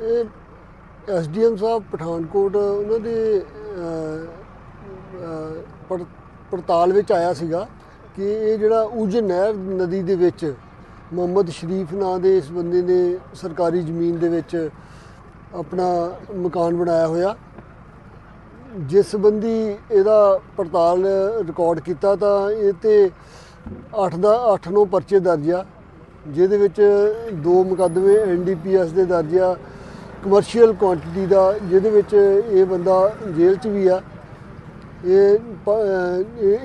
ਇਹ ਐਸਡੀਐਮ ਸਾਹਿਬ ਪਠਾਨਕੋਟ, ਉਹਨਾਂ ਦੇ ਪੜ- ਪੜਤਾਲ ਵਿੱਚ ਆਇਆ ਸੀਗਾ ਕਿ ਇਹ ਜਿਹੜਾ ਉਜ ਨਹਿਰ ਨਦੀ ਦੇ ਵਿੱਚ ਮੁਹੰਮਦ ਸ਼ਰੀਫ ਨਾਂ ਦੇ ਇਸ ਬੰਦੇ ਨੇ ਸਰਕਾਰੀ ਜ਼ਮੀਨ ਦੇ ਵਿੱਚ ਆਪਣਾ ਮਕਾਨ ਬਣਾਇਆ ਹੋਇਆ। ਜਿਸ ਸੰਬੰਧੀ ਇਹਦਾ ਪੜਤਾਲ ਰਿਕਾਰਡ ਕੀਤਾ ਤਾਂ ਇਹ ਤੇ 8 ਦਾ 8 ਨੂੰ ਪਰਚੇ ਦਰਜ ਆ, ਜਿਹਦੇ ਵਿੱਚ ਦੋ ਮੁਕੱਦਮੇ ਐਨਡੀਪੀਐਸ ਦੇ ਦਰਜ ਆ ਕਮਰਸ਼ੀਅਲ ਕੁਆਂਟੀਟੀ ਦਾ, ਜਿਹਦੇ ਵਿੱਚ ਇਹ ਬੰਦਾ ਜੇਲ੍ਹ 'ਚ ਵੀ ਆ। ਇਹ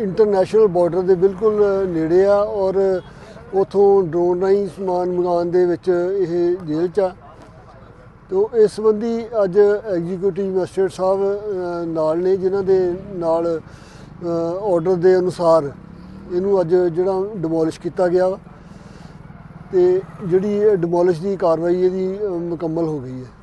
ਇੰਟਰਨੈਸ਼ਨਲ ਬਾਰਡਰ ਦੇ ਬਿਲਕੁਲ ਨੇੜੇ ਆ ਔਰ ਉਥੋਂ ਡਰੋਨ ਰਾਹੀਂ ਸਮਾਨ ਮੰਗਾਉਣ ਦੇ ਵਿੱਚ ਇਹ ਜੇਲ੍ਹ 'ਚ ਆ। ਤੋ ਇਸ ਸੰਬੰਧੀ ਅੱਜ ਐਗਜ਼ੀਕਿਊਟਿਵ ਮੈਜਿਸਟਰੇਟ ਸਾਹਿਬ ਨਾਲ ਨੇ, ਜਿਨ੍ਹਾਂ ਦੇ ਨਾਲ ਆਰਡਰ ਦੇ ਅਨੁਸਾਰ ਇਹਨੂੰ ਅੱਜ ਜਿਹੜਾ ਡਿਮੋਲਿਸ਼ ਕੀਤਾ ਗਿਆ ਵਾ। ਤੇ ਜਿਹੜੀ ਡਿਮੋਲਿਸ਼ ਦੀ ਕਾਰਵਾਈ ਇਹਦੀ ਮੁਕੰਮਲ ਹੋ ਗਈ ਹੈ।